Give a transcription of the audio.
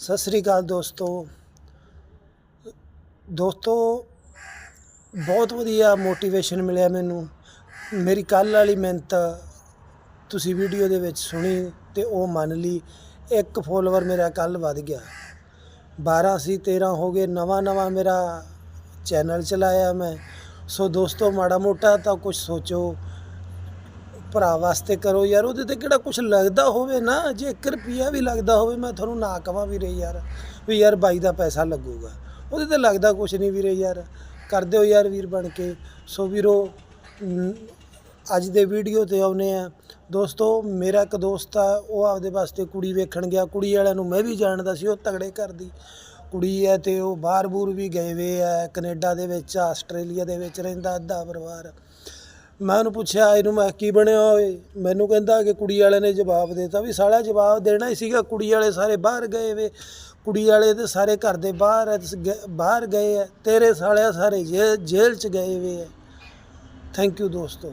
ਸਤਿ ਸ੍ਰੀ ਅਕਾਲ ਦੋਸਤੋ। ਦੋਸਤੋ, ਬਹੁਤ ਵਧੀਆ ਮੋਟੀਵੇਸ਼ਨ ਮਿਲਿਆ ਮੈਨੂੰ। ਮੇਰੀ ਕੱਲ ਵਾਲੀ ਮਿਹਨਤ ਤੁਸੀਂ ਵੀਡੀਓ ਦੇ ਵਿੱਚ ਸੁਣੀ ਤੇ ਉਹ ਮੰਨ ਲਈ। ਇੱਕ ਫੋਲੋਵਰ ਮੇਰਾ ਕੱਲ ਵੱਧ ਗਿਆ। 12 ਸੀ 13 ਹੋ ਗਏ, ਨਵਾਂ ਨਵਾਂ ਮੇਰਾ ਚੈਨਲ ਚਲਾਇਆ ਮੈਂ। ਸੋ ਦੋਸਤੋ, ਮਾੜਾ ਮੋਟਾ ਤਾਂ ਕੁਝ ਸੋਚੋ। ਭਰਾ ਵਾਸਤੇ ਕਰੋ ਯਾਰ, ਉਹਦੇ ਤੇ ਕਿਹੜਾ ਕੁਝ ਲੱਗਦਾ ਹੋਵੇ ਨਾ, ਜੇ 1 ਰੁਪਿਆ ਵੀ ਲੱਗਦਾ ਹੋਵੇ, ਮੈਂ ਤੁਹਾਨੂੰ ਨਾ ਕਵਾਂ ਵੀਰੇ ਯਾਰ, ਵੀ ਯਾਰ ਬਾਈ ਦਾ ਪੈਸਾ ਲੱਗੂਗਾ। ਉਹਦੇ ਤੇ ਲੱਗਦਾ ਕੁਝ ਨਹੀਂ ਵੀਰੇ ਯਾਰ। ਕਰ ਦਿਓ ਯਾਰ ਵੀਰ ਬਣ ਕੇ। ਸੋ ਵੀਰੋ, ਨ- ਅੱਜ ਦੇ ਵੀਡੀਓ ਤੇ ਆਉਨੇ ਆ ਦੋਸਤੋ, ਮੇਰਾ ਇੱਕ ਦੋਸਤ ਆ, ਉਹ ਆਪਦੇ ਵਾਸਤੇ ਕੁੜੀ ਵੇਖਣ ਗਿਆ। ਕੁੜੀ ਵਾਲਿਆਂ ਨੂੰ ਮੈਂ ਵੀ ਜਾਣਦਾ ਸੀ, ਉਹ ਤਗੜੇ ਘਰ ਦੀ ਕੁੜੀ ਹੈ ਤੇ ਉਹ ਬਾਹਰ ਬੂਰ ਵੀ ਗਏ ਵੇ ਆ, ਕੈਨੇਡਾ ਦੇ ਵਿੱਚ, ਆਸਟ੍ਰੇਲੀਆ ਦੇ ਵਿੱਚ ਰਹਿੰਦਾ, ਅੱਧਾ ਪਰਿਵਾਰ। ਮੈਂ ਉਹਨੂੰ ਪੁੱਛਿਆ ਇਹਨੂੰ ਮੈਂ ਕੀ ਬਣਿਆ ਹੋਏ ਮੈਨੂੰ ਕਹਿੰਦਾ ਕਿ ਕੁੜੀ ਵਾਲੇ ਨੇ ਜਵਾਬ ਦੇਤਾ ਵੀ ਸਾਲਾ ਜਵਾਬ ਦੇਣਾ ਹੀ ਸੀਗਾ ਕੁੜੀ ਵਾਲੇ ਸਾਰੇ ਬਾਹਰ ਗਏ ਵੇ। ਕੁੜੀ ਵਾਲੇ ਤੇ ਸਾਰੇ ਘਰ ਦੇ ਬਾਹਰ ਆ, ਬਾਹਰ ਗਏ ਆ ਤੇਰੇ ਸਾਲਿਆ ਸਾਰੇ ਜੇਲ੍ਹ ਜੇਲ੍ਹ ਚ ਗਏ ਵੇ ਆ ਥੈਂਕ ਯੂ ਦੋਸਤੋ।